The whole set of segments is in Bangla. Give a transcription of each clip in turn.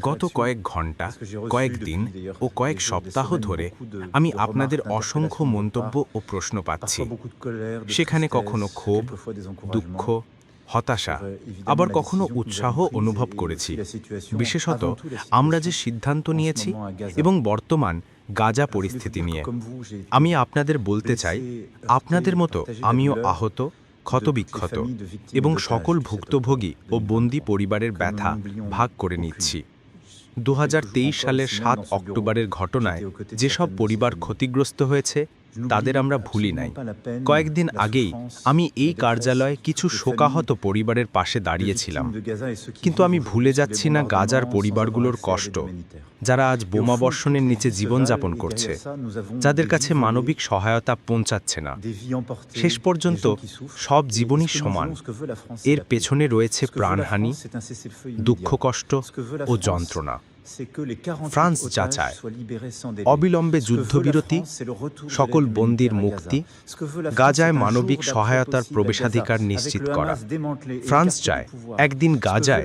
গত কয়েক ঘণ্টা কয়েক দিন ও কয়েক সপ্তাহ ধরে আমি আপনাদের অসংখ্য মন্তব্য ও প্রশ্ন পাচ্ছি সেখানে কখনো ক্ষোভ দুঃখ হতাশা euh, আবার কখনো উৎসাহ অনুভব করেছি বিশেষত আমরা যে সিদ্ধান্ত নিয়েছি. এবং বর্তমান গাজা পরিস্থিতি নিয়ে আমি আপনাদের বলতে চাই আপনাদের মতো আমিও আহত ক্ষতবিক্ষত এবং সকল ভুক্তভোগী ও বন্দী পরিবারের ব্যথা ভাগ করে নিচ্ছি। দু হাজার তেইশ সালের সাত অক্টোবরের ঘটনায় যেসব পরিবার ক্ষতিগ্রস্ত হয়েছে তাদের আমরা ভুলি নাই। কয়েকদিন আগেই আমি এই কার্যালয়ে কিছু শোকাহত পরিবারের পাশে দাঁড়িয়েছিলাম। কিন্তু আমি ভুলে যাচ্ছি না গাজার পরিবারগুলোর কষ্ট, যারা আজ বোমাবর্ষণের নিচে জীবনযাপন করছে, যাদের কাছে মানবিক সহায়তা পৌঁছাচ্ছে না। শেষ পর্যন্ত সব জীবনই সমান। এর পেছনে রয়েছে প্রাণহানি, দুঃখ কষ্ট ও যন্ত্রণা। ফ্রান্স যাচায় অবিলম্বে যুদ্ধবিরতি সকল বন্দির মুক্তি গাজায় মানবিক সহায়তার প্রবেশাধিকার নিশ্চিত করা। ফ্রান্স চায় একদিন গাজায়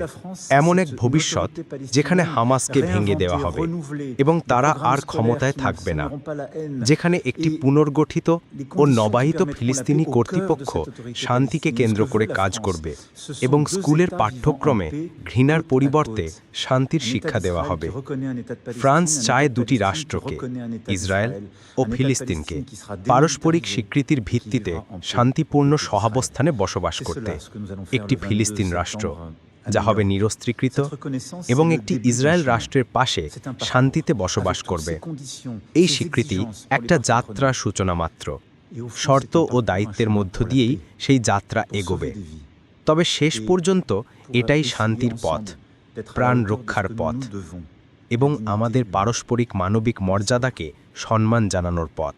এমন এক ভবিষ্যৎ যেখানে হামাসকে ভেঙে দেওয়া হবে এবং তারা আর ক্ষমতায় থাকবে না যেখানে একটি পুনর্গঠিত ও নবাহিত ফিলিস্তিনি কর্তৃপক্ষ শান্তিকে কেন্দ্র করে কাজ করবে এবং স্কুলের পাঠ্যক্রমে ঘৃণার পরিবর্তে শান্তির শিক্ষা দেওয়া হবে হবে। ফ্রান্স চায় দুটি রাষ্ট্রকে, ইসরায়েল ও ফিলিস্তিনকে পারস্পরিক স্বীকৃতির ভিত্তিতে শান্তিপূর্ণ সহাবস্থানে বসবাস করতে, একটি ফিলিস্তিন রাষ্ট্র, যা হবে নিরস্ত্রীকৃত এবং একটি ইসরায়েল রাষ্ট্রের পাশে শান্তিতে বসবাস করবে। এই স্বীকৃতি একটা যাত্রা সূচনা মাত্র। শর্ত ও দায়িত্বের মধ্য দিয়েই সেই যাত্রা এগোবে। তবে শেষ পর্যন্ত এটাই শান্তির পথ। প্রাণ রক্ষার পথ এবং আমাদের পারস্পরিক মানবিক মর্যাদাকে সম্মান জানানোর পথ।